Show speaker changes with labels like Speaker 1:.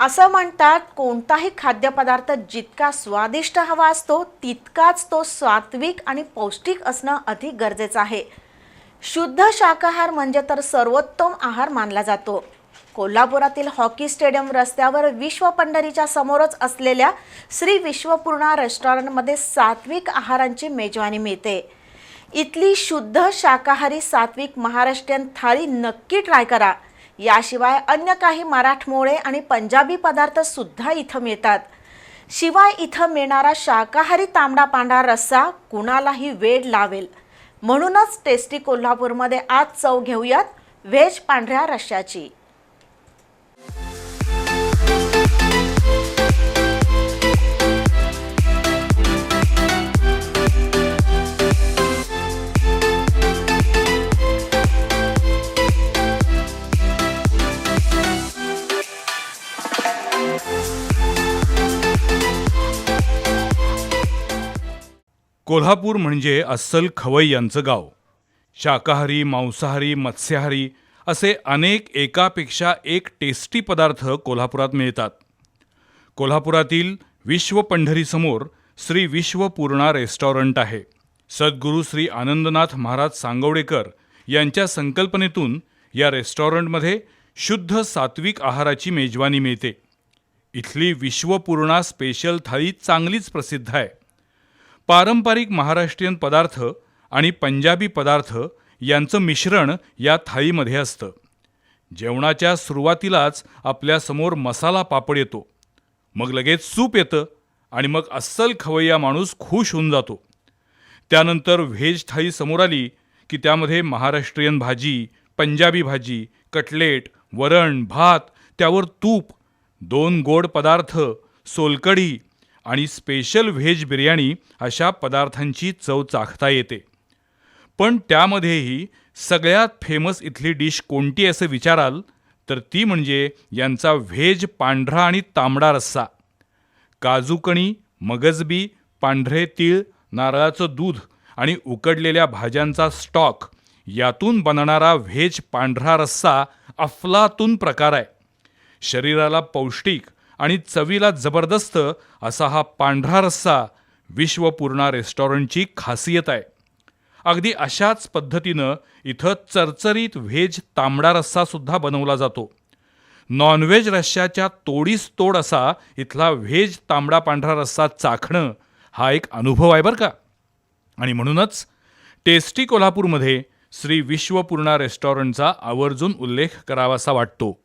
Speaker 1: असं म्हणतात कोणताही खाद्यपदार्थ जितका स्वादिष्ट हवा असतो तितकाच तो सात्विक आणि पौष्टिक असणं अधिक गरजेचं आहे. शुद्ध शाकाहार म्हणजे तर सर्वोत्तम आहार मानला जातो. कोल्हापुरातील हॉकी स्टेडियम रस्त्यावर विश्व पंढरीच्या समोरच असलेल्या श्री विश्वपूर्णा रेस्टॉरंटमध्ये सात्विक आहारांची मेजवानी मिळते. इथली शुद्ध शाकाहारी सात्विक महाराष्ट्रीयन थाळी नक्की ट्राय करा. याशिवाय अन्य काही मराठमोळे आणि पंजाबी पदार्थ सुद्धा इथं मिळतात. शिवाय इथं मिळणारा शाकाहारी तांबडा पांढरा रस्सा कुणालाही वेड लावेल. म्हणूनच टेस्टी कोल्हापूरमध्ये आज चव घेऊयात व्हेज पांढऱ्या रश्श्याची.
Speaker 2: कोल्हापूर म्हणजे अस्सल खवय्यांचं गाव. शाकाहारी मांसाहारी मत्स्याहारी असे अनेक एकापेक्षा एक टेस्टी पदार्थ कोल्हापुरात मिळतात. कोल्हापुरातील विश्व पंढरीसमोर श्री विश्वपूर्णा रेस्टॉरंट आहे. सद्गुरू श्री आनंदनाथ महाराज सांगवडेकर यांच्या संकल्पनेतून या रेस्टॉरंटमध्ये शुद्ध सात्विक आहाराची मेजवानी मिळते. इथली विश्वपूर्णा स्पेशल थाळी चांगलीच प्रसिद्ध आहे. पारंपरिक महाराष्ट्रीयन पदार्थ आणि पंजाबी पदार्थ यांचं मिश्रण या थाळीमध्ये असतं. जेवणाच्या सुरुवातीलाच आपल्यासमोर मसाला पापड येतो. मग लगेच सूप येतं आणि मग अस्सल खवय्या माणूस खुश होऊन जातो. त्यानंतर व्हेज थाळी समोर आली की त्यामध्ये महाराष्ट्रीयन भाजी पंजाबी भाजी कटलेट वरण भात त्यावर तूप दोन गोड पदार्थ सोलकढी आणि स्पेशल व्हेज बिर्याणी अशा पदार्थांची चव चाखता येते. पण त्यामध्येही सगळ्यात फेमस इथली डिश कोणती असं विचाराल? तर ती म्हणजे यांचा व्हेज पांढरा आणि तांबडा रस्सा. काजूकणी मगजबी पांढरे तीळ नारळाचं दूध आणि उकडलेल्या भाज्यांचा स्टॉक यातून बनणारा व्हेज पांढरा रस्सा अफलातून प्रकार आहे. शरीराला पौष्टिक आणि चवीला जबरदस्त असा हा पांढरा रस्सा विश्वपूर्णा रेस्टॉरंटची खासियत आहे. अगदी अशाच पद्धतीनं इथं चरचरीत व्हेज तांबडा रस्सासुद्धा बनवला जातो. नॉनव्हेज रश्श्याच्या तोडीस तोड असा इथला व्हेज तांबडा पांढरा रस्सा चाखणं हा एक अनुभव आहे बरं का? आणि म्हणूनच टेस्टी कोल्हापूरमध्ये श्री विश्वपूर्णा रेस्टॉरंटचा आवर्जून उल्लेख करावासा वाटतो.